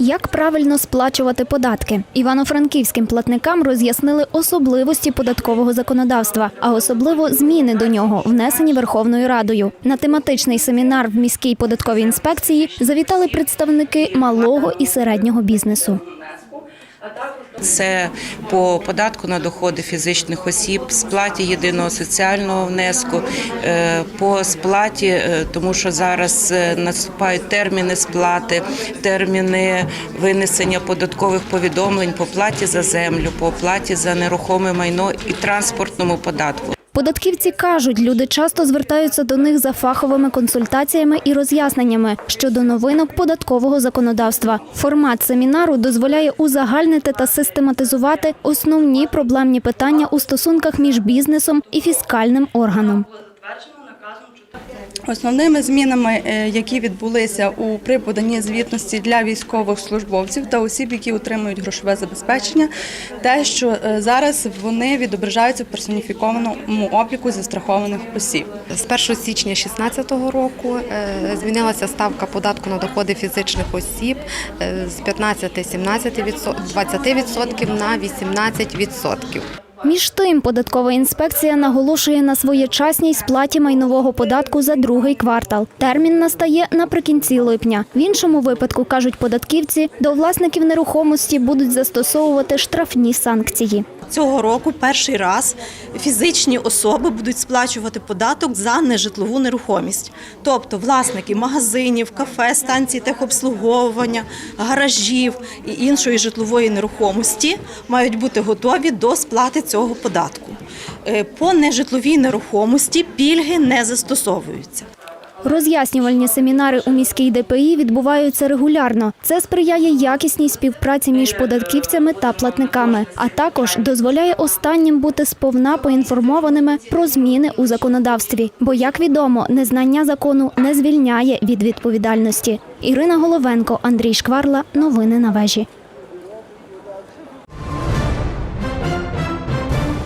Як правильно сплачувати податки? Івано-франківським платникам роз'яснили особливості податкового законодавства, а особливо зміни до нього, внесені Верховною Радою. На тематичний семінар в міській податковій інспекції завітали представники малого і середнього бізнесу. Це по податку на доходи фізичних осіб, сплаті єдиного соціального внеску, е, по сплаті, е, тому що зараз е, наступають терміни сплати, терміни винесення податкових повідомлень по платі за землю, по платі за нерухоме майно і транспортному податку. Податківці кажуть, люди часто звертаються до них за фаховими консультаціями і роз'ясненнями щодо новинок податкового законодавства. Формат семінару дозволяє узагальнити та систематизувати основні проблемні питання у стосунках між бізнесом і фіскальним органом. Основними змінами, е, які відбулися у при поданні звітності для військових службовців та осіб, які отримують грошове забезпечення, те, що е, зараз вони відображаються в персоніфікованому обліку застрахованих осіб. З 1 січня 2016 року е, змінилася ставка податку на доходи фізичних осіб з 15-17%, 20% на 18%. Між тим, податкова інспекція наголошує на своєчасній сплаті майнового податку за другий квартал. Термін настає наприкінці липня. В іншому випадку, кажуть податківці, до власників нерухомості будуть застосовувати штрафні санкції. Цього року перший раз фізичні особи будуть сплачувати податок за нежитлову нерухомість. Тобто власники магазинів, кафе, станцій техобслуговування, гаражів і іншої житлової нерухомості мають бути готові до сплати цього податку. Е, По нежитловій нерухомості пільги не застосовуються. Роз'яснювальні семінари у міській ДПІ відбуваються регулярно. Це сприяє якісній співпраці між податківцями та платниками, а також дозволяє останнім бути сповна поінформованими про зміни у законодавстві. Бо, як відомо, незнання закону не звільняє від відповідальності. Ірина Головенко, Андрій Шкварла. Новини на вежі.